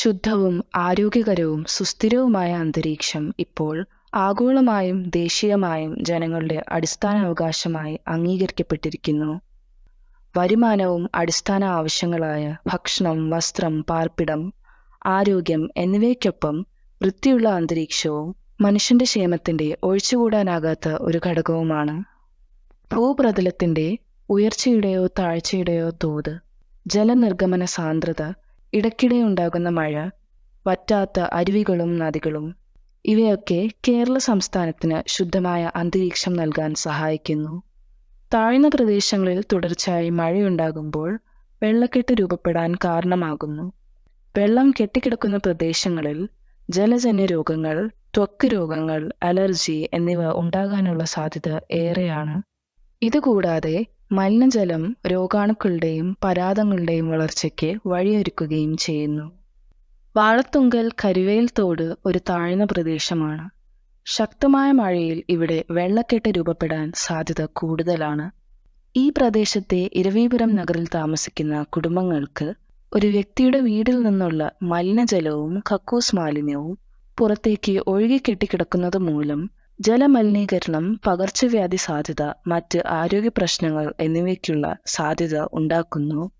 ശുദ്ധവും ആരോഗ്യകരവും സുസ്ഥിരവുമായ അന്തരീക്ഷം ഇപ്പോൾ ആഗോളമായും ദേശീയമായും ജനങ്ങളുടെ അടിസ്ഥാന അവകാശമായി അംഗീകരിക്കപ്പെട്ടിരിക്കുന്നു. വരുമാനവും അടിസ്ഥാന ആവശ്യങ്ങളായ ഭക്ഷണം വസ്ത്രം പാർപ്പിടം ആരോഗ്യം എന്നിവയ്ക്കൊപ്പം വൃത്തിയുള്ള അന്തരീക്ഷവും മനുഷ്യന്റെ ക്ഷേമത്തിന്റെ ഒഴിച്ചുകൂടാനാകാത്ത ഒരു ഘടകവുമാണ് ഭൂപ്രതലത്തിന്റെ ഉയർച്ചയുടെയോ താഴ്ചയുടെയോ തോത്. ജലനിർഗമന സാന്ദ്രത ഇടയ്ക്കിടെ ഉണ്ടാകുന്ന മഴ വറ്റാത്ത അരുവികളും നദികളും ഇവയൊക്കെ കേരള സംസ്ഥാനത്തിന് ശുദ്ധമായ അന്തരീക്ഷം നൽകാൻ സഹായിക്കുന്നു. താഴ്ന്ന പ്രദേശങ്ങളിൽ തുടർച്ചയായി മഴയുണ്ടാകുമ്പോൾ വെള്ളക്കെട്ട് രൂപപ്പെടാൻ കാരണമാകുന്നു. വെള്ളം കെട്ടിക്കിടക്കുന്ന പ്രദേശങ്ങളിൽ ജലജന്യ രോഗങ്ങൾ ത്വക്ക് രോഗങ്ങൾ അലർജി എന്നിവ ഉണ്ടാകാനുള്ള സാധ്യത ഏറെയാണ്. ഇതുകൂടാതെ മലിനജലം രോഗാണുക്കളുടെയും പരാതങ്ങളുടെയും വളർച്ചയ്ക്ക് വഴിയൊരുക്കുകയും ചെയ്യുന്നു. വാളത്തുങ്കൽ കരുവേൽ തോട് ഒരു താഴ്ന്ന പ്രദേശമാണ്. ശക്തമായ മഴയിൽ ഇവിടെ വെള്ളക്കെട്ട് രൂപപ്പെടാൻ സാധ്യത കൂടുതലാണ്. ഈ പ്രദേശത്തെ ഇരവീപുരം നഗറിൽ താമസിക്കുന്ന കുടുംബങ്ങൾക്ക് ഒരു വ്യക്തിയുടെ വീടിൽ നിന്നുള്ള മലിനജലവും കക്കൂസ് മാലിന്യവും പുറത്തേക്ക് ഒഴുകിക്കെട്ടിക്കിടക്കുന്നത് മൂലം ജലമലിനീകരണം പകർച്ചവ്യാധി സാധ്യത മറ്റ് ആരോഗ്യ പ്രശ്നങ്ങൾ എന്നിവയ്ക്കുള്ള സാധ്യത ഉണ്ടാക്കുന്നു.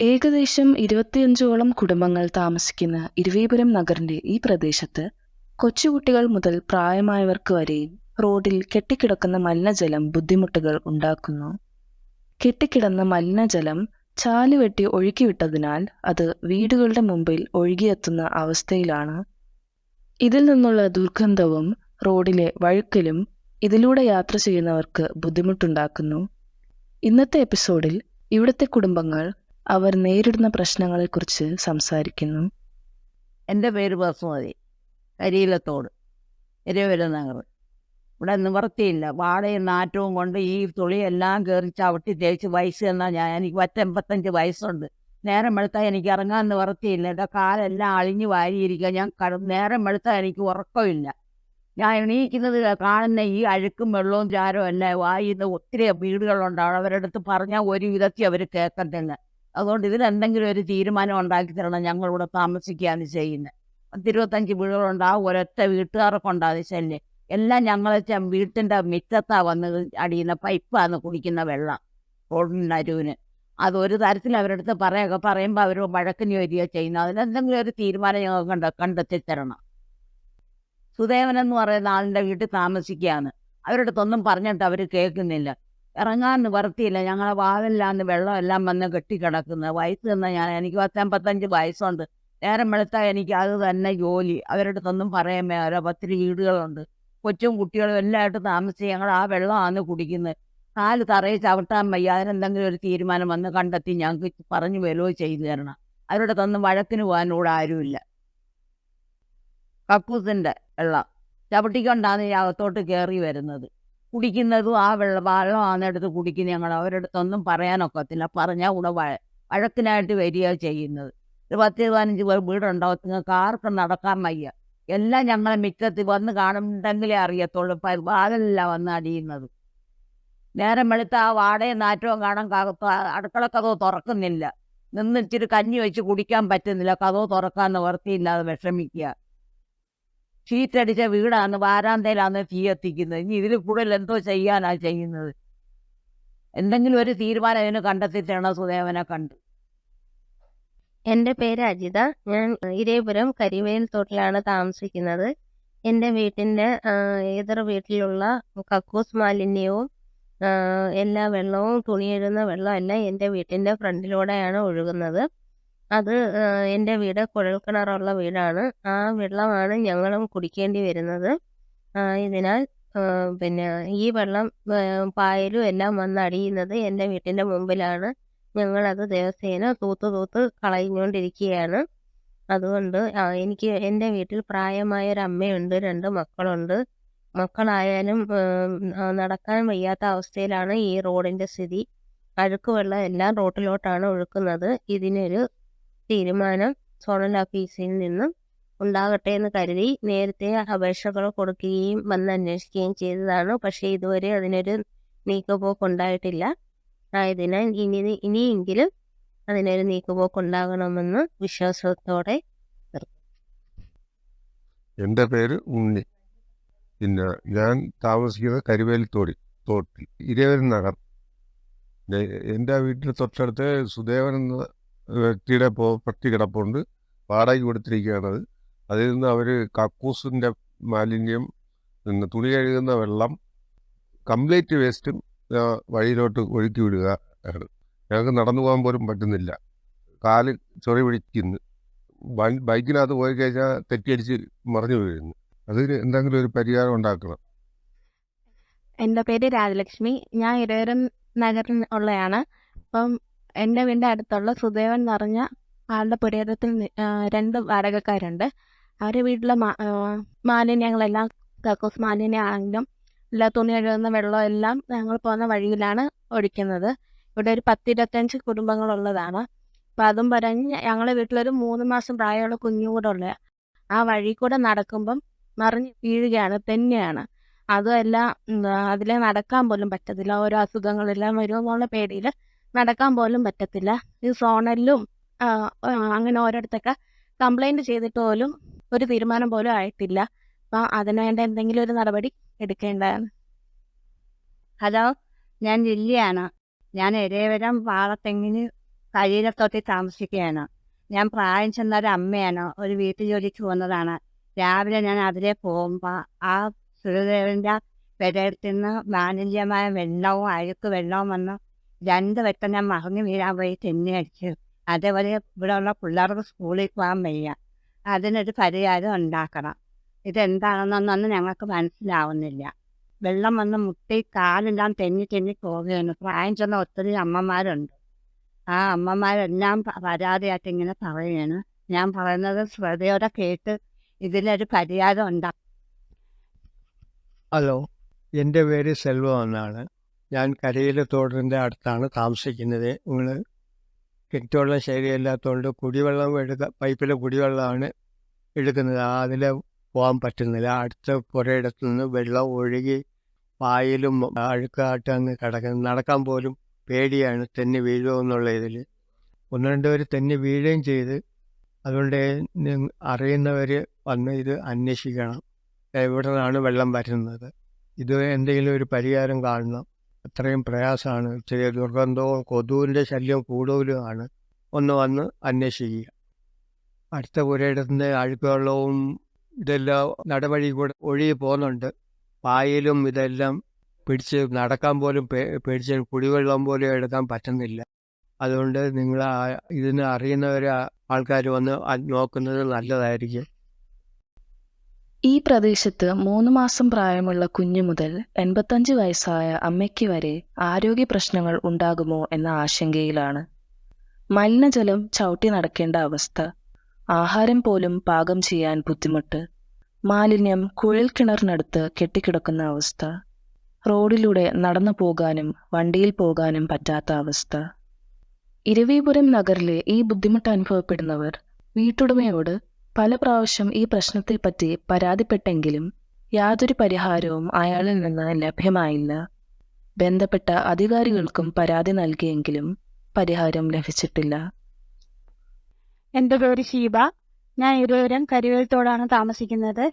ഏകദേശം ഇരുപത്തിയഞ്ചോളം കുടുംബങ്ങൾ താമസിക്കുന്ന ഇരുവീപുരം നഗറിന്റെ ഈ പ്രദേശത്ത് കൊച്ചുകുട്ടികൾ മുതൽ പ്രായമായവർക്ക് വരെയും റോഡിൽ കെട്ടിക്കിടക്കുന്ന മലിനജലം ബുദ്ധിമുട്ടുകൾ ഉണ്ടാക്കുന്നു. കെട്ടിക്കിടന്ന മലിനജലം ചാലുവെട്ടി ഒഴുക്കിവിട്ടതിനാൽ അത് വീടുകളുടെ മുമ്പിൽ ഒഴുകിയെത്തുന്ന അവസ്ഥയിലാണ്. ഇതിൽ നിന്നുള്ള ദുർഗന്ധവും റോഡിലെ വഴുക്കലും ഇതിലൂടെ യാത്ര ചെയ്യുന്നവർക്ക് ബുദ്ധിമുട്ടുണ്ടാക്കുന്നു. ഇന്നത്തെ എപ്പിസോഡിൽ ഇവിടുത്തെ കുടുംബങ്ങൾ അവർ നേരിടുന്ന പ്രശ്നങ്ങളെക്കുറിച്ച് സംസാരിക്കുന്നു. എന്റെ പേര് ബസുമതി കരിയിലത്തോട് നഗർ. ഇവിടെ നിവർത്തിയില്ല. വാടയും നാറ്റവും കൊണ്ട് ഈ തുളിയെല്ലാം കയറി ചവിട്ടി തേച്ച് വയസ്സ് എന്നാൽ ഞാൻ. എനിക്ക് പത്തെൺപത്തഞ്ച് വയസ്സുണ്ട്. നേരം വെളുത്താൽ എനിക്ക് ഇറങ്ങാൻ നിവർത്തിയില്ല. എന്റെ കാലെല്ലാം അഴിഞ്ഞു വാരിയിരിക്കുക. ഞാൻ നേരം വെളുത്താൽ എനിക്ക് ഉറക്കമില്ല. ഞാൻ എണീക്കുന്നത് കാണുന്ന ഈ അഴുക്കും വെള്ളവും ചാരവും എല്ലാം വായിന്ന് ഒത്തിരി വീടുകളുണ്ടാവും അവരുടെ അടുത്ത് പറഞ്ഞാൽ ഒരു വിധത്തിൽ അവർ കേൾക്കത്തില്ല. അതുകൊണ്ട് ഇതിനെന്തെങ്കിലും ഒരു തീരുമാനം ഉണ്ടാക്കി തരണം ഞങ്ങളിവിടെ താമസിക്കുകയാണ് ചെയ്യുന്നത്. പത്തിരുപത്തഞ്ച് വീടുകളുണ്ടാവും ഒരൊറ്റ വീട്ടുകാർക്ക് ഉണ്ടാകും ശല്യം. എല്ലാം ഞങ്ങളെ വീട്ടിന്റെ മിറ്റത്താ വന്ന് അടിയുന്ന പൈപ്പാണ് കുടിക്കുന്ന വെള്ളം. റോഡിന്റെ അരുവിന് അത് ഒരു തരത്തിൽ അടുത്ത് പറയുക പറയുമ്പോൾ അവർ വഴക്കിന് വരിക ചെയ്യുന്നത്. അതിനെന്തെങ്കിലും ഒരു തീരുമാനം ഞങ്ങൾ കണ്ട കണ്ടെത്തി തരണം. സുദേവൻ എന്ന് പറയുന്ന ആളിന്റെ വീട്ടിൽ താമസിക്കുകയാണ്. അവരുടെ അടുത്തൊന്നും പറഞ്ഞിട്ട് അവർ കേൾക്കുന്നില്ല. ഇറങ്ങാൻ നിവർത്തിയില്ല. ഞങ്ങളെ വാതിലാന്ന് വെള്ളം എല്ലാം വന്ന് കെട്ടിക്കിടക്കുന്നത് വയസ്സ് തന്ന ഞാൻ എനിക്ക് പത്തമ്പത്തഞ്ച് വയസ്സുണ്ട്. നേരം വെളുത്താൽ എനിക്ക് അത് തന്നെ ജോലി. അവരുടെ അടുത്തൊന്നും പറയാൻ മേല. പത്തിരി വീടുകളുണ്ട്. കൊച്ചും കുട്ടികളും എല്ലായിട്ട് താമസിച്ച് ഞങ്ങൾ ആ വെള്ളമാണ് കുടിക്കുന്നത്. കാൽ തറയിൽ ചവിട്ടാൻ വയ്യ. അതിനെന്തെങ്കിലും ഒരു തീരുമാനം വന്ന് കണ്ടെത്തി ഞങ്ങൾക്ക് പറഞ്ഞു വരുമോ ചെയ്തു തരണം. അവരുടെ തൊന്നും വഴക്കിന് പോകാനൂടെ ആരുമില്ല. കക്കൂസിന്റെ വെള്ളം. ചവിട്ടിക്കൊണ്ടാണ് ഈ അകത്തോട്ട് കയറി വരുന്നത്. കുടിക്കുന്നതും ആ വെള്ളം വെള്ളമാണ് എടുത്ത് കുടിക്കുന്നത് ഞങ്ങൾ അവരടുത്തൊന്നും പറയാനൊക്കത്തില്ല. പറഞ്ഞാൽ കൂടെ വഴ വഴക്കിനായിട്ട് വരിക ചെയ്യുന്നത്. ഒരു പത്ത് പതിനഞ്ച് പേർ വീടുണ്ടോ? നിങ്ങൾക്ക് ആർക്കും നടക്കാൻ വയ്യ. എല്ലാം ഞങ്ങളെ മിറ്റത്ത് വന്ന് കാണുന്നുണ്ടെങ്കിലേ അറിയത്തുള്ളൂ. വാതിലല്ല വന്ന് അടിയുന്നത്. നേരം വെളുത്ത ആ വാടയും നാറ്റവും കാണാൻ അടുക്കള കഥവ് തുറക്കുന്നില്ല. നിന്ന് ഇച്ചിരി കഞ്ഞി വെച്ച് കുടിക്കാൻ പറ്റുന്നില്ല. കഥവ് തുറക്കാൻ നിവർത്തിയില്ലാതെ വിഷമിക്കുക. ഷീറ്റടിച്ച വീടാണ് വാരാന്തയിലാണ് തീ എത്തിക്കുന്നത്. ഇനി ഇതിൽ കൂടുതൽ എന്തോ ചെയ്യാനാ ചെയ്യുന്നത്. എന്തെങ്കിലും ഒരു തീരുമാനം അതിന് കണ്ടെത്തി തരണം സുദേവനെ കണ്ട് എന്റെ പേര് അജിത. ഞാൻ ഇരേപുരം കരിവേൽ തോട്ടിലാണ് താമസിക്കുന്നത്. എന്റെ വീട്ടിന്റെ എതിർ വീട്ടിലുള്ള കക്കൂസ് മാലിന്യവും എല്ലാ വെള്ളവും തുണിയിടുന്ന വെള്ളവും എല്ലാം എന്റെ വീട്ടിന്റെ ഫ്രണ്ടിലൂടെയാണ് ഒഴുകുന്നത്. അത് എന്റെ വീട് കുഴൽക്കിണറുള്ള വീടാണ്. ആ വെള്ളമാണ് ഞങ്ങളും കുടിക്കേണ്ടി വരുന്നത്. ഇതിനാൽ പിന്നെ ഈ വെള്ളം പായലും എല്ലാം വന്ന് അടിയുന്നത് എന്റെ വീട്ടിന്റെ മുമ്പിലാണ്. ഞങ്ങളത് ദിവസേന തൂത്ത് തൂത്ത് കളഞ്ഞുകൊണ്ടിരിക്കുകയാണ്. അതുകൊണ്ട് എനിക്ക് എന്റെ വീട്ടിൽ പ്രായമായ ഒരു അമ്മയുണ്ട് രണ്ട് മക്കളുണ്ട്. മക്കളായാലും നടക്കാൻ വയ്യാത്ത അവസ്ഥയിലാണ് ഈ റോഡിന്റെ സ്ഥിതി. അഴുക്ക് വെള്ളം എല്ലാം റോട്ടിലോട്ടാണ് ഒഴുക്കുന്നത്. ഇതിനൊരു തീരുമാനം സോണൽ ഓഫീസിൽ നിന്നും ഉണ്ടാകട്ടെ എന്ന് കരുതി നേരത്തെ അപേക്ഷകൾ കൊടുക്കുകയും വന്ന് അന്വേഷിക്കുകയും ചെയ്തതാണ്. പക്ഷേ ഇതുവരെ അതിനൊരു നീക്കുപോക്ക് ഉണ്ടായിട്ടില്ല. ആയതിനാൽ ഇനി ഇനിയെങ്കിലും അതിനൊരു നീക്കുപോക്ക് ഉണ്ടാകണമെന്ന് വിശ്വാസത്തോടെ എന്റെ പേര് ഉണ്ണി. പിന്നെ ഞാൻ താമസിക്കുന്നത് കരിവേലി തോടി തോട്ടിൽ ഇരവരൻ നഗർ എന്റെ എന്റെ വീട്ടിൽ തൊട്ടടുത്ത് സുദേവൻ എന്ന വ്യക്തിയുടെ പ്രോപ്പർട്ടി കിടപ്പുണ്ട്. വാടകയ്ക്ക് കൊടുത്തിരിക്കുകയാണത് അതിൽ നിന്ന് അവർ കക്കൂസിന്റെ മാലിന്യം പിന്നെ തുണി കഴുകുന്ന വെള്ളം കംപ്ലീറ്റ് വേസ്റ്റും വഴിയിലോട്ട് ഒഴുക്കി വിടുക ആണ്. ഞങ്ങൾക്ക് നടന്നു പോകാൻ പോലും പറ്റുന്നില്ല. കാൽ ചൊറി പിടിക്കുന്നു. ബൈക്കിനകത്ത് പോയി കഴിഞ്ഞാൽ തെറ്റിയടിച്ച് മറിഞ്ഞു വീഴുന്നു. അതിന് എന്തെങ്കിലും ഒരു പരിഹാരം ഉണ്ടാക്കണം. എന്റെ പേര് രാജലക്ഷ്മി. ഞാൻ ഇരവരം നഗറിൽ ഉള്ളതാണ് അപ്പം എന്റെ വീടിന്റെ അടുത്തുള്ള സുദേവൻ എന്ന് പറഞ്ഞ ആളുടെ പുരേതത്തിൽ രണ്ട് വാടകക്കാരുണ്ട്. അവരുടെ വീട്ടിലെ മാലിന്യങ്ങളെല്ലാം കക്കൂസ് മാലിന്യമാണെങ്കിലും എല്ലാ തുണി കഴുകുന്ന വെള്ളം എല്ലാം ഞങ്ങൾ പോകുന്ന വഴിയിലാണ് ഒഴിക്കുന്നത്. ഇവിടെ ഒരു പത്തിരുപത്തഞ്ച് കുടുംബങ്ങളുള്ളതാണ്. അപ്പം അതും പറഞ്ഞ് ഞങ്ങളുടെ വീട്ടിലൊരു മൂന്ന് മാസം പ്രായമുള്ള കുഞ്ഞു കൂടെ ഉള്ള ആ വഴി കൂടെ നടക്കുമ്പം മറിഞ്ഞ് വീഴുകയാണ് തന്നെയാണ്. അതുമല്ല അതിലെ നടക്കാൻ പോലും പറ്റത്തില്ല. ഓരോ അസുഖങ്ങളെല്ലാം വരുമെന്നുള്ള പേടിയിൽ നടക്കാൻ പോലും പറ്റത്തില്ല. ഈ സോണലിലും അങ്ങനെ ഓരോടത്തൊക്കെ കംപ്ലൈന്റ് ചെയ്തിട്ട് പോലും ഒരു തീരുമാനം പോലും ആയിട്ടില്ല. അപ്പം അതിനുവേണ്ട എന്തെങ്കിലും ഒരു നടപടി എടുക്കേണ്ടതാണ്. ഹലോ ഞാൻ ലില്ലിയാണ്. ഞാൻ ഇരേവരം പാളത്തെങ്ങിന് കരീരത്തോട്ടിൽ താമസിക്കുകയാണ്. ഞാൻ പ്രായം ചെന്ന ഒരു അമ്മയാണ്. ഒരു വീട്ടു ജോലിക്ക് പോകുന്നതാണ്. രാവിലെ ഞാൻ അതിലെ പോകുമ്പോൾ ആ സുരദേവന്റെ പെരയത്തിൽ നിന്ന് മാലിന്യമായ വെള്ളവും അഴുക്ക് വെള്ളവും വന്ന് രണ്ട് വട്ടം ഞാൻ മറങ്ങി വീഴാൻ പോയി തെന്നി അടിച്ചു. അതേപോലെ ഇവിടെ ഉള്ള പിള്ളേർക്ക് സ്കൂളിൽ പോകാൻ വയ്യ. അതിനൊരു പരിഹാരം ഉണ്ടാക്കണം. ഇതെന്താണെന്നൊന്നും ഞങ്ങൾക്ക് മനസ്സിലാവുന്നില്ല. വെള്ളം വന്ന് മുട്ടി കാലെല്ലാം തെന്നി തെന്നി പോവുകയാണ് പ്രായം ചെന്ന ഒത്തിരി അമ്മമാരുണ്ട്. ആ അമ്മമാരെല്ലാം പരാതിയായിട്ട് ഇങ്ങനെ പറയുകയാണ്. ഞാൻ പറയുന്നത് ശ്രദ്ധയോടെ കേട്ട് ഇതിനൊരു പരിഹാരം ഉണ്ടാക്കും ഹലോ എന്റെ പേര് സെൽവം എന്നാണ്. ഞാൻ കരയിലെ തോടിന്റെ അടുത്താണ് താമസിക്കുന്നത്. നിങ്ങൾ കിണറ്റുവെള്ളം ശരിയല്ലാത്തതുകൊണ്ട് കുടിവെള്ളം എടുക്ക പൈപ്പിലെ കുടിവെള്ളമാണ് എടുക്കുന്നത്. അതിൽ പോകാൻ പറ്റുന്നില്ല. അടുത്ത പുരയിടത്തു നിന്ന് വെള്ളം ഒഴുകി പായലും അഴുക്കായിട്ട് അങ്ങ് കിടക്കുന്നത് നടക്കാൻ പോലും പേടിയാണ് തെന്നി വീഴുക എന്നുള്ള ഇതിൽ. ഒന്ന് രണ്ടുപേർ തെന്നി വീഴുകയും ചെയ്ത് അതുകൊണ്ട് അറിയുന്നവർ വന്ന് ഇത് അന്വേഷിക്കണം. എവിടെ നിന്നാണ് വെള്ളം വരുന്നത്? ഇത് എന്തെങ്കിലും ഒരു പരിഹാരം കാണണം. അത്രയും പ്രയാസമാണ്. ചെറിയ ദുർഗന്ധവും കൊതുവിന്റെ ശല്യം കൂടുതലുമാണ് ഒന്ന് വന്ന് അന്വേഷിക്കുക. അടുത്ത പുരയിടത്തിന്റെ അഴുക്ക് വെള്ളവും ഇതെല്ലാം നടപടി കൂടെ ഒഴുകി പോകുന്നുണ്ട്. പായലും ഇതെല്ലാം പിടിച്ച് നടക്കാൻ പോലും പിടിച്ച് കുടിവെള്ളം പോലും എടുക്കാൻ പറ്റുന്നില്ല. അതുകൊണ്ട് നിങ്ങൾ ഇതിനെ അറിയുന്നവരെ ആൾക്കാർ വന്ന് നോക്കുന്നത് നല്ലതായിരിക്കും. ഈ പ്രദേശത്ത് മൂന്ന് മാസം പ്രായമുള്ള കുഞ്ഞു മുതൽ എൺപത്തഞ്ച് വയസ്സായ അമ്മയ്ക്ക് വരെ ആരോഗ്യ പ്രശ്നങ്ങൾ ഉണ്ടാകുമോ എന്ന ആശങ്കയിലാണ്. മലിനജലം ചവിട്ടി നടക്കേണ്ട അവസ്ഥ. ആഹാരം പോലും പാകം ചെയ്യാൻ ബുദ്ധിമുട്ട്. മാലിന്യം കുഴൽ കിണറിനടുത്ത് കെട്ടിക്കിടക്കുന്ന അവസ്ഥ. റോഡിലൂടെ നടന്നു പോകാനും വണ്ടിയിൽ പോകാനും പറ്റാത്ത അവസ്ഥ. ഇരവിപുരം നഗറിലെ ഈ ബുദ്ധിമുട്ട് അനുഭവപ്പെടുന്നവർ വീട്ടുടമയോട് പല പ്രാവശ്യം ഈ പ്രശ്നത്തെപ്പറ്റി പരാതിപ്പെട്ടെങ്കിലും യാതൊരു പരിഹാരവും അയാളിൽ നിന്ന് ലഭ്യമായില്ല. ബന്ധപ്പെട്ട അധികാരികൾക്കും പരാതി നൽകിയെങ്കിലും പരിഹാരം ലഭിച്ചിട്ടില്ല. എന്റെ പേര് ഷീബ. ഞാൻ ഇരുവരും കരുവേൽത്തോടാണ് താമസിക്കുന്നത്.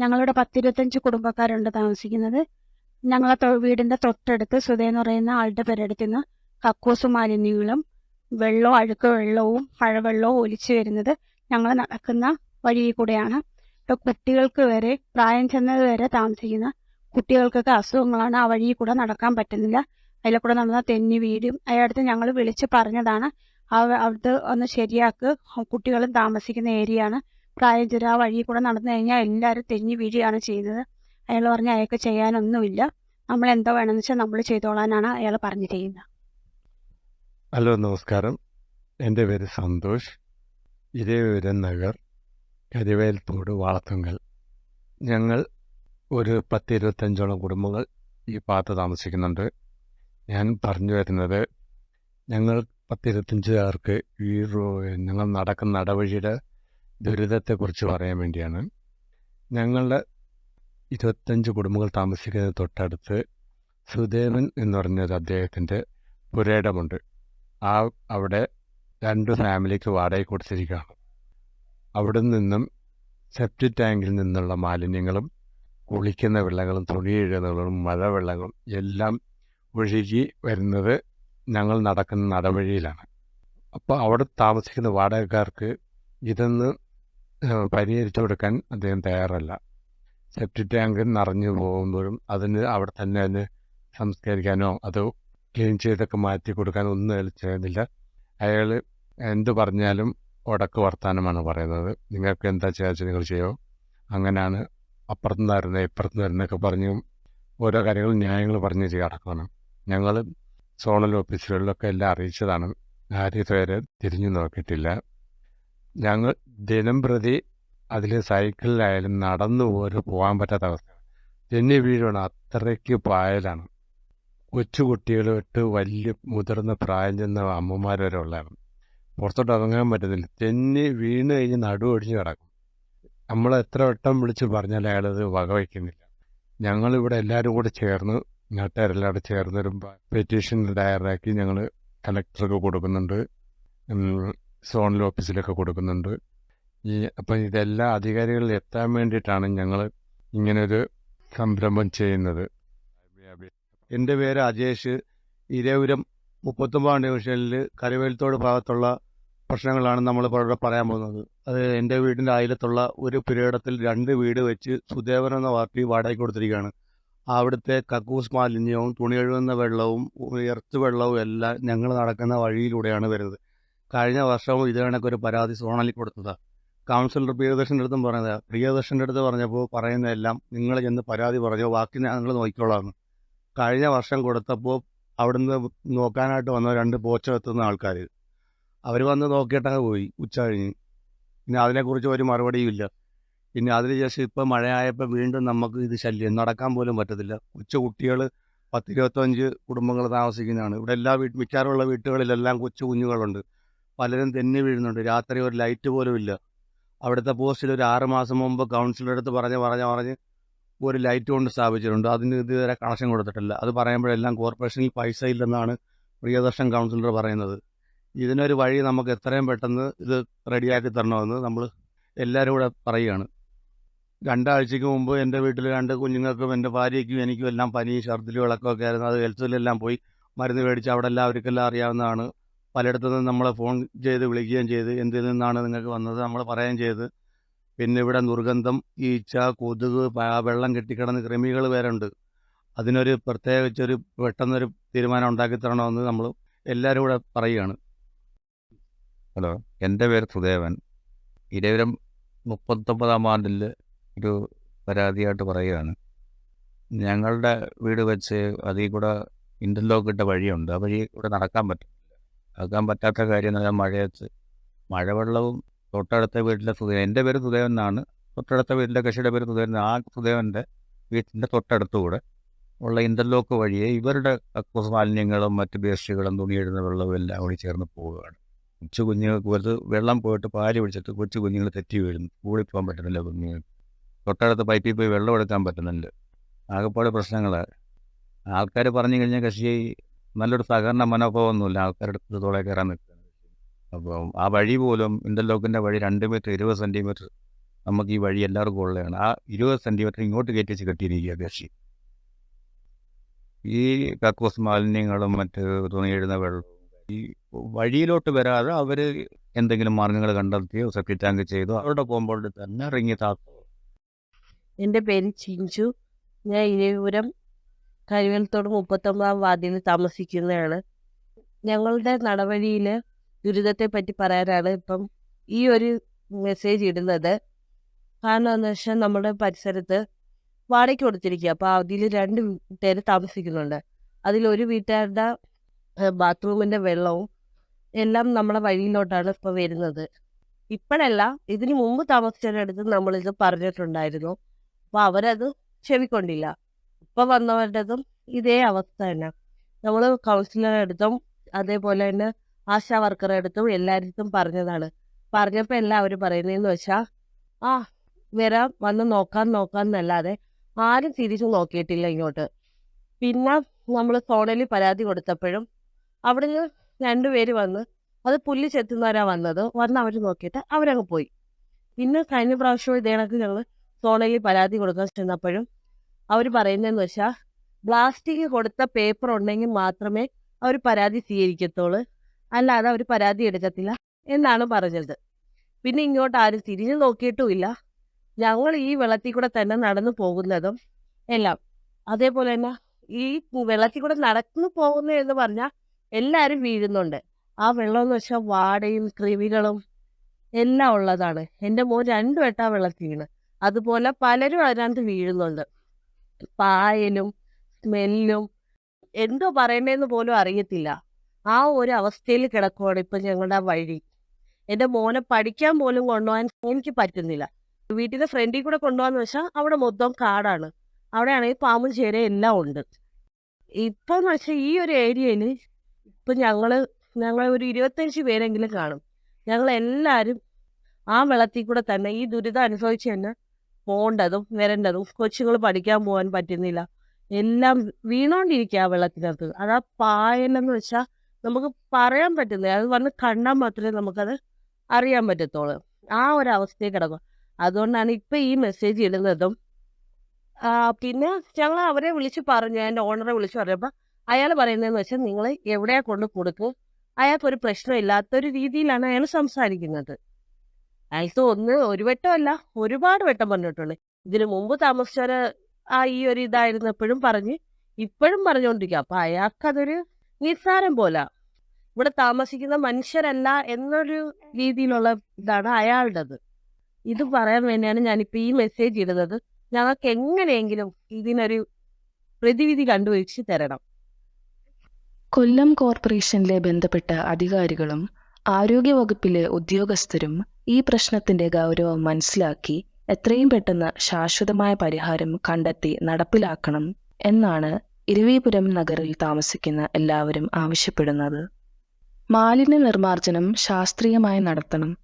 ഞങ്ങളുടെ പത്തിരുപത്തഞ്ച് കുടുംബക്കാരുണ്ട് താമസിക്കുന്നത്. ഞങ്ങളെ വീടിന്റെ തൊട്ടടുത്ത് സുധ എന്ന് പറയുന്ന ആളുടെ പേരെടുത്ത് നിന്ന് കക്കൂസ് മാലിന്യങ്ങളും വെള്ളവും അഴുക്ക് വെള്ളവും മഴവെള്ളവും ഒലിച്ചു വരുന്നത് ഞങ്ങൾ നടക്കുന്ന വഴിയിൽ കൂടെയാണ്. ഇപ്പോൾ കുട്ടികൾക്ക് വരെ പ്രായം ചെന്നത് വരെ താമസിക്കുന്ന കുട്ടികൾക്കൊക്കെ അസുഖങ്ങളാണ് ആ വഴിയിൽ കൂടെ നടക്കാൻ പറ്റുന്നില്ല. അതിലെ കൂടെ നടന്ന തെന്നി വീടും അയാളടുത്ത് ഞങ്ങൾ വിളിച്ച് പറഞ്ഞതാണ്. അവ അവിടുത്തെ ഒന്ന് ശരിയാക്ക്. കുട്ടികളും താമസിക്കുന്ന ഏരിയ ആണ് പ്രായം ചെറിയ ആ വഴി കൂടെ നടന്നു കഴിഞ്ഞാൽ എല്ലാവരും തെന്നി വീഴുകയാണ് ചെയ്യുന്നത്. അയാൾ പറഞ്ഞാൽ അയാൾക്ക് ചെയ്യാനൊന്നുമില്ല. നമ്മൾ എന്തോ വേണമെന്ന് വെച്ചാൽ നമ്മൾ ചെയ്തോളാനാണ് അയാൾ പറഞ്ഞിരിക്കുന്നത്. ഹലോ നമസ്കാരം. എന്റെ പേര് സന്തോഷ്. ഇരവിപുരം നഗർ കരിവേൽത്തോട് വാളത്തുങ്കൽ. ഞങ്ങൾ ഒരു പത്ത് ഇരുപത്തഞ്ചോളം കുടുംബങ്ങൾ ഈ ഭാഗത്ത് താമസിക്കുന്നുണ്ട്. ഞാൻ പറഞ്ഞു വരുന്നത് ഞങ്ങൾ പത്തിരുപത്തഞ്ച് പേർക്ക് ഈ ഞങ്ങൾ നടക്കുന്ന നടവഴിയുടെ ദുരിതത്തെക്കുറിച്ച് പറയാൻ വേണ്ടിയാണ്. ഞങ്ങളുടെ ഇരുപത്തഞ്ച് കുടുംബങ്ങൾ താമസിക്കുന്ന തൊട്ടടുത്ത് സുദേവൻ എന്ന് പറഞ്ഞൊരു അദ്ദേഹത്തിന്റെ പുരയിടമുണ്ട്. ആ അവിടെ രണ്ട് ഫാമിലിക്ക് വാടക കൊടുത്തിരിക്കുകയാണ്. അവിടെ നിന്നും സെപ്റ്റിക് ടാങ്കിൽ നിന്നുള്ള മാലിന്യങ്ങളും കുളിക്കുന്ന വെള്ളങ്ങളും തുണി എഴുതുന്നതും മഴവെള്ളങ്ങളും എല്ലാം ഒഴുകി വരുന്നത് ഞങ്ങൾ നടക്കുന്ന നടവഴിയിലാണ്. അപ്പോൾ അവിടെ താമസിക്കുന്ന വാടകക്കാർക്ക് ഇതൊന്ന് പരിഹരിച്ചു കൊടുക്കാൻ അദ്ദേഹം തയ്യാറല്ല. സെപ്റ്റിക് ടാങ്ക് നിറഞ്ഞു പോകുമ്പോഴും അതിന് അവിടെ തന്നെ അതിന് സംസ്കരിക്കാനോ അതോ ക്ലീൻ ചെയ്തൊക്കെ മാറ്റി കൊടുക്കാനോ ഒന്നും ചെയ്യുന്നില്ല. അയാൾ എന്ത് പറഞ്ഞാലും ഉടക്ക് വർത്താനമാണ് പറയുന്നത്. നിങ്ങൾക്ക് എന്താ ചെയ്യാച്ച നിങ്ങൾ ചെയ്യോ? അങ്ങനെയാണ് അപ്പുറത്തുനിന്ന് വരുന്നത് ഇപ്പുറത്തുനിന്ന് വരുന്നതൊക്കെ പറഞ്ഞ് ഓരോ കാര്യങ്ങളും ന്യായങ്ങൾ പറഞ്ഞ് ചെയ്യാൻ നടക്കണം ഞങ്ങൾ സോണൽ ഓഫീസുകളിലൊക്കെ എല്ലാം അറിയിച്ചതാണ്. ആരും ഇതുവരെ തിരിഞ്ഞു നോക്കിയിട്ടില്ല. ഞങ്ങൾ ദിനം പ്രതി അതിൽ സൈക്കിളിലായാലും നടന്നു പോലും പോകാൻ പറ്റാത്ത അവസ്ഥ തെന്നി വീഴാണ് അത്രയ്ക്ക് പായലാണ്. കൊച്ചു കുട്ടികൾ തൊട്ട് വലിയ മുതിർന്ന പ്രായം ചെന്ന അമ്മമാർ വരെ ഉള്ളതാണ്. പുറത്തോട്ട് ഇറങ്ങാൻ പറ്റുന്നില്ല തെന്നി വീണ് കഴിഞ്ഞ് നടുവൊടിഞ്ഞ് കിടക്കും. നമ്മൾ എത്ര വട്ടം വിളിച്ച് പറഞ്ഞാൽ അയാളത് വകവയ്ക്കുന്നില്ല. ഞങ്ങളിവിടെ എല്ലാവരും കൂടെ ചേർന്ന് നാട്ടുകാരെല്ലാവരും ചേർന്ന് ചേർന്നൊരു പെറ്റീഷൻ തയ്യാറാക്കി ഞങ്ങൾ കലക്ടർക്ക് കൊടുക്കുന്നുണ്ട്. സോണൽ ഓഫീസിലൊക്കെ കൊടുക്കുന്നുണ്ട്. ഈ അപ്പം ഇതെല്ലാ അധികാരികളിൽ എത്താൻ വേണ്ടിയിട്ടാണ് ഞങ്ങൾ ഇങ്ങനൊരു സംരംഭം ചെയ്യുന്നത്. എന്റെ പേര് അജേഷ്. ഇരേപുരം മുപ്പത്തൊമ്പതാം ഡിവിഷനിൽ കരവേലത്തോട് ഭാഗത്തുള്ള പ്രശ്നങ്ങളാണ് നമ്മൾ ഇവിടെ പറയാൻ പോകുന്നത്. അത് എന്റെ വീടിന്റെ അയലത്തുള്ള ഒരു പുരയിടത്തിൽ രണ്ട് വീട് വെച്ച് സുദേവൻ എന്ന പാർട്ടി വാടകയ്ക്ക് കൊടുത്തിരിക്കുകയാണ്. അവിടുത്തെ കക്കൂസ് മാലിന്യവും തുണി കഴുകുന്ന വെള്ളവും ഇറച്ചു വെള്ളവും എല്ലാം ഞങ്ങൾ നടക്കുന്ന വഴിയിലൂടെയാണ് വരുന്നത്. കഴിഞ്ഞ വർഷവും ഇത് കണക്കൊരു പരാതി സോണലിൽ കൊടുത്തതാണ് കൗൺസിലർ പ്രിയദർശന്റെ അടുത്തും പറഞ്ഞത്. പ്രിയദർശന്റെ അടുത്ത് പറഞ്ഞപ്പോൾ പറയുന്നതെല്ലാം നിങ്ങൾ ചെന്ന് പരാതി പറഞ്ഞോ ബാക്കി ഞങ്ങൾ നോക്കിക്കോളാം കഴിഞ്ഞ വർഷം കൊടുത്തപ്പോൾ അവിടുന്ന് നോക്കാനായിട്ട് വന്ന രണ്ട് പോച്ച എത്തുന്ന ആൾക്കാർ. അവർ വന്ന് നോക്കിയിട്ടങ്ങ് പോയി ഉച്ച കഴിഞ്ഞ്. പിന്നെ അതിനെക്കുറിച്ച് ഒരു മറുപടിയും ഇല്ല. പിന്നെ അതിന് ശേഷം ഇപ്പം മഴയായപ്പോൾ വീണ്ടും നമുക്ക് ഇത് ശല്യം. നടക്കാൻ പോലും പറ്റത്തില്ല. കൊച്ചു കുട്ടികൾ പത്തിരുപത്തഞ്ച് കുടുംബങ്ങൾ താമസിക്കുന്നതാണ്. ഇവിടെ എല്ലാ വീട്ട് മിക്കാറുള്ള വീട്ടുകളിലെല്ലാം കൊച്ചു കുഞ്ഞുങ്ങളുണ്ട്. പലരും തെന്നി വീഴുന്നുണ്ട്. രാത്രി ഒരു ലൈറ്റ് പോലും ഇല്ല. അവിടുത്തെ പോസ്റ്റിൽ ഒരു ആറ് മാസം മുമ്പ് കൗൺസിലർ അടുത്ത് പറഞ്ഞ് പറഞ്ഞ് പറഞ്ഞ് ഒരു ലൈറ്റ് കൊണ്ട് സ്ഥാപിച്ചിട്ടുണ്ട്. അതിന് ഇതുവരെ കണക്ഷൻ കൊടുത്തിട്ടില്ല. അത് പറയുമ്പോഴെല്ലാം കോർപ്പറേഷനിൽ പൈസ ഇല്ലെന്നാണ് പ്രിയദർശൻ കൗൺസിലർ പറയുന്നത്. ഇതിനൊരു വഴി നമുക്ക് എത്രയും പെട്ടെന്ന് ഇത് റെഡിയാക്കി തരണമെന്ന് നമ്മൾ എല്ലാവരും കൂടെ പറയുകയാണ്. രണ്ടാഴ്ചയ്ക്ക് മുമ്പ് എന്റെ വീട്ടിൽ രണ്ട് കുഞ്ഞുങ്ങൾക്കും എന്റെ ഭാര്യയ്ക്കും എനിക്കും എല്ലാം പനി ഛർദ്ദിൽ വിളക്കമൊക്കെ ആയിരുന്നു. അത് ഹെൽത്തിലെല്ലാം പോയി. മരുന്ന് മേടിച്ച് അവിടെ എല്ലാവർക്കെല്ലാം അറിയാവുന്നതാണ്. പലയിടത്തു നിന്ന് നമ്മളെ ഫോൺ ചെയ്ത് വിളിക്കുകയും ചെയ്ത് എന്തിൽ നിന്നാണ് നിങ്ങൾക്ക് വന്നത് നമ്മൾ പറയുകയും ചെയ്ത് പിന്നെ ഇവിടെ ദുർഗന്ധം ഈച്ച കൊതുക് വെള്ളം കെട്ടിക്കിടന്ന് കൃമികൾ വരെ ഉണ്ട് അതിനൊരു പ്രത്യേകിച്ചൊരു പെട്ടെന്നൊരു തീരുമാനം ഉണ്ടാക്കി തരണമെന്ന് നമ്മൾ എല്ലാവരും കൂടെ പറയുകയാണ്. ഹലോ എന്റെ പേര് സുദേവൻ. ഇരവിരം മുപ്പത്തൊമ്പതാം വാർഡിൽ ഒരു പരാതിയായിട്ട് പറയുകയാണ്. ഞങ്ങളുടെ വീട് വെച്ച് അതിൽ കൂടെ ഇന്റർലോക്ക് ഇട്ട വഴിയുണ്ട്. ആ വഴി കൂടെ നടക്കാൻ പറ്റും നടക്കാൻ പറ്റാത്ത കാര്യം എന്ന് പറഞ്ഞാൽ മഴയത്ത് മഴവെള്ളവും തൊട്ടടുത്ത വീട്ടിലെ സുദേവൻ എന്റെ പേര് സുദേവൻ എന്നാണ് തൊട്ടടുത്ത വീട്ടിലെ കക്ഷിയുടെ പേര് സുദേവൻ ആ സുദേവന്റെ വീട്ടിന്റെ തൊട്ടടുത്തുകൂടെ ഉള്ള ഇന്റർലോക്ക് വഴിയെ ഇവരുടെ കക്കൂസ് മാലിന്യങ്ങളും മറ്റ് വേസ്റ്റുകളും തുണി എഴുതുന്ന വെള്ളവും എല്ലാം കൂടി ചേർന്ന് പോവുകയാണ്. കൊച്ചു കുഞ്ഞുങ്ങൾക്ക് വെറുതെ വെള്ളം പോയിട്ട് പാൽ പിടിച്ചിട്ട് കൊച്ചു കുഞ്ഞുങ്ങൾ തെറ്റി വീഴുന്നു. കൂടി പോകാൻ പറ്റുന്നില്ല കുഞ്ഞുങ്ങൾ തൊട്ടടുത്ത് പൈപ്പിൽ പോയി വെള്ളം എടുക്കാൻ പറ്റുന്നില്ല. ആകെപ്പാട് പ്രശ്നങ്ങളാണ് ആൾക്കാർ പറഞ്ഞു കഴിഞ്ഞാൽ കൃഷി നല്ലൊരു സഹകരണ മനോഭാവമൊന്നുമില്ല. ആൾക്കാരുടെ അടുത്ത് തോളെ കയറാൻ നിൽക്കുന്നത് അപ്പം ആ വഴി പോലും ഇന്റർലോക്കിന്റെ വഴി രണ്ട് മീറ്റർ ഇരുപത് സെന്റിമീറ്റർ നമുക്ക് ഈ വഴി എല്ലാവർക്കും ഉള്ളതാണ്. ആ ഇരുപത് സെന്റിമീറ്റർ ഇങ്ങോട്ട് കയറ്റി വെച്ച് കെട്ടിയിരിക്കുക കൃഷി. ഈ കക്കൂസ് മാലിന്യങ്ങളും മറ്റ് തുണി എഴുന്ന വെള്ളവും ഈ വഴിയിലോട്ട് വരാതെ അവർ എന്തെങ്കിലും മാർഗങ്ങൾ കണ്ടെത്തിയോ സെപ്റ്റി ടാങ്ക് ചെയ്തോ അവരുടെ കോമ്പൗണ്ടിൽ തന്നെ ഇറങ്ങി താക്കോ എന്റെ പേര് ചിഞ്ചു. ഞാൻ ഇരവിപുരം കരിവലത്തോട് മുപ്പത്തൊമ്പതാം വാർഡിൽ താമസിക്കുന്നതാണ്. ഞങ്ങളുടെ നടവഴിയിൽ ദുരിതത്തെ പറ്റി പറയാനാണ് ഇപ്പം ഈ ഒരു മെസ്സേജ് ഇടുന്നത്. കാരണം എന്ന് വെച്ചാൽ നമ്മുടെ പരിസരത്ത് വാടകയ്ക്ക് കൊടുത്തിരിക്കുക അപ്പോൾ അതിൽ രണ്ട് പേര് താമസിക്കുന്നുണ്ട്. അതിൽ ഒരു വീട്ടുകാരുടെ ബാത്റൂമിന്റെ വെള്ളവും എല്ലാം നമ്മുടെ വഴിയിലോട്ടാണ് ഇപ്പോൾ വരുന്നത്. ഇപ്പോഴല്ല ഇതിനു മുമ്പ് താമസിച്ചവരടുത്ത് നമ്മളിത് പറഞ്ഞിട്ടുണ്ടായിരുന്നു. അപ്പോൾ അവരത് ചെവിക്കൊണ്ടില്ല. ഇപ്പം വന്നവരുടേതും ഇതേ അവസ്ഥ തന്നെ. നമ്മൾ കൗൺസിലറെ അടുത്തും അതേപോലെ തന്നെ ആശാ വർക്കറുടെ അടുത്തും എല്ലായിടത്തും പറഞ്ഞതാണ്. പറഞ്ഞപ്പോൾ എല്ലാവരും പറയുന്നതെന്ന് വെച്ചാൽ ആ വരാം വന്ന് നോക്കാൻ നോക്കാൻ എന്നല്ലാതെ ആരും തിരിച്ചു നോക്കിയിട്ടില്ല ഇങ്ങോട്ട്. പിന്നെ നമ്മൾ ഫോണിൽ പരാതി കൊടുത്തപ്പോഴും അവിടെ നിന്ന് രണ്ടുപേര് വന്ന് അത് പുല്ല് ചെത്തുന്നവരാ വന്നത്. വന്ന് അവർ നോക്കിയിട്ട് അവരങ്ങ് പോയി. പിന്നെ കഴിഞ്ഞ പ്രാവശ്യം ഇതേ കണക്ക് ഞങ്ങൾ സോണയിൽ പരാതി കൊടുക്കാൻ ചെന്നപ്പോഴും അവർ പറയുന്നതെന്ന് വെച്ചാൽ ബ്ലാസ്റ്റിക് കൊടുത്ത പേപ്പർ ഉണ്ടെങ്കിൽ മാത്രമേ അവർ പരാതി സ്വീകരിക്കത്തുള്ളൂ. അല്ലാതെ അവർ പരാതി എടുക്കത്തില്ല എന്നാണ് പറഞ്ഞത്. പിന്നെ ഇങ്ങോട്ട് ആരും തിരിഞ്ഞു നോക്കിയിട്ടുമില്ല. ഞങ്ങൾ ഈ വെള്ളത്തിൽ കൂടെ തന്നെ നടന്നു പോകുന്നതും എല്ലാം. അതേപോലെ തന്നെ ഈ വെള്ളത്തിൽ കൂടെ നടന്നു പോകുന്നു എന്ന് പറഞ്ഞാൽ എല്ലാവരും വീഴുന്നുണ്ട്. ആ വെള്ളം എന്ന് വെച്ചാൽ വാടയും കൃമികളും എല്ലാം ഉള്ളതാണ്. എന്റെ മോൻ രണ്ടു വട്ടം ആ വെള്ളത്തിൽ വീണ്. അതുപോലെ പലരും അതിനകത്ത് വീഴുന്നുണ്ട്. പായലും സ്മെല്ലും എന്തോ പറയണ്ടെന്ന് പോലും അറിയത്തില്ല. ആ ഒരു അവസ്ഥയിൽ കിടക്കുവാണ് ഇപ്പം ഞങ്ങളുടെ വഴി. എന്റെ മോനെ പഠിക്കാൻ പോലും കൊണ്ടുപോകാൻ എനിക്ക് പറ്റുന്നില്ല. വീട്ടിലെ ഫ്രണ്ടിൽ കൂടെ കൊണ്ടുപോകാന്ന് വെച്ചാൽ അവിടെ മൊത്തം കാടാണ്. അവിടെയാണെങ്കിൽ പാമ്പും ചേര എല്ലാം ഉണ്ട്. ഇപ്പം എന്ന് വെച്ചാൽ ഈ ഒരു ഏരിയയിൽ ഇപ്പം ഞങ്ങൾ ഞങ്ങളെ ഒരു ഇരുപത്തഞ്ച് പേരെങ്കിലും കാണും. ഞങ്ങൾ എല്ലാവരും ആ വെള്ളത്തിൽ കൂടെ തന്നെ ഈ ദുരിതം അനുഭവിച്ച് തന്നെ പോകേണ്ടതും വരേണ്ടതും കൊച്ചുങ്ങൾ പഠിക്കാൻ പോകാൻ പറ്റുന്നില്ല. എല്ലാം വീണോണ്ടിരിക്കുക ആ വെള്ളത്തിനകത്ത്. അത് ആ പായലെന്ന് വെച്ചാൽ നമുക്ക് പറയാൻ പറ്റുന്നില്ല അത് വന്ന് കണ്ടാൽ മാത്രമേ നമുക്കത് അറിയാൻ പറ്റത്തുള്ളൂ. ആ ഒരു അവസ്ഥയിൽ കിടക്കും. അതുകൊണ്ടാണ് ഇപ്പം ഈ മെസ്സേജ് ഇടുന്നതും പിന്നെ ഞങ്ങൾ അവരെ വിളിച്ച് പറഞ്ഞു എന്റെ ഓണറെ വിളിച്ച് പറഞ്ഞപ്പോൾ അയാൾ പറയുന്നതെന്ന് വെച്ചാൽ നിങ്ങൾ എവിടെയാ കൊണ്ട് കൊടുക്കും അയാൾക്കൊരു പ്രശ്നമില്ലാത്തൊരു രീതിയിലാണ് അയാൾ സംസാരിക്കുന്നത്. അയാൾക്ക് ഒന്ന് ഒരു വട്ടമല്ല ഒരുപാട് വട്ടം പറഞ്ഞിട്ടുണ്ട്. ഇതിനു മുമ്പ് താമസിച്ചവര് ആ ഈ ഒരു ഇതായിരുന്നപ്പോഴും പറഞ്ഞ് ഇപ്പോഴും പറഞ്ഞുകൊണ്ടിരിക്കുക അപ്പൊ അയാൾക്കതൊരു നിസ്സാരം പോലെ. ഇവിടെ താമസിക്കുന്ന മനുഷ്യരല്ല എന്നൊരു രീതിയിലുള്ള ഇതാണ് അയാളുടേത്. ഇത് പറയാൻ വേണ്ടിയാണ് ഞാനിപ്പോൾ ഈ മെസ്സേജ് ഇടുന്നത്. ഞങ്ങൾക്ക് എങ്ങനെയെങ്കിലും ഇതിനൊരു പ്രതിവിധി കണ്ടുപിടിച്ച് തരണം. കൊല്ലം കോർപ്പറേഷനിലെ ബന്ധപ്പെട്ട അധികാരികളും ആരോഗ്യവകുപ്പിലെ ഉദ്യോഗസ്ഥരും ഈ പ്രശ്നത്തിന്റെ ഗൗരവം മനസ്സിലാക്കി എത്രയും പെട്ടെന്ന് ശാശ്വതമായ പരിഹാരം കണ്ടെത്തി നടപ്പിലാക്കണം എന്നാണ് ഇരവിപുരം നഗറിൽ താമസിക്കുന്ന എല്ലാവരും ആവശ്യപ്പെടുന്നത്. മാലിന്യ നിർമ്മാർജനം ശാസ്ത്രീയമായി നടത്തണം.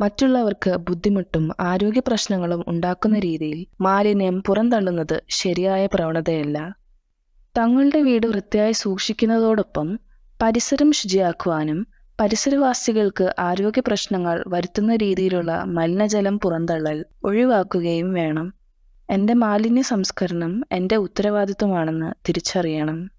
മറ്റുള്ളവർക്ക് ബുദ്ധിമുട്ടും ആരോഗ്യ പ്രശ്നങ്ങളും ഉണ്ടാക്കുന്ന രീതിയിൽ മാലിന്യം പുറന്തള്ളുന്നത് ശരിയായ പ്രവണതയല്ല. തങ്ങളുടെ വീട് വൃത്തിയായി സൂക്ഷിക്കുന്നതോടൊപ്പം പരിസരം ശുചിയാക്കുവാനും പരിസരവാസികൾക്ക് ആരോഗ്യ പ്രശ്നങ്ങൾ വരുത്തുന്ന രീതിയിലുള്ള മലിനജലം പുറന്തള്ളൽ ഒഴിവാക്കുകയും വേണം. എന്റെ മാലിന്യ സംസ്കരണം എന്റെ ഉത്തരവാദിത്തമാണെന്ന് തിരിച്ചറിയണം.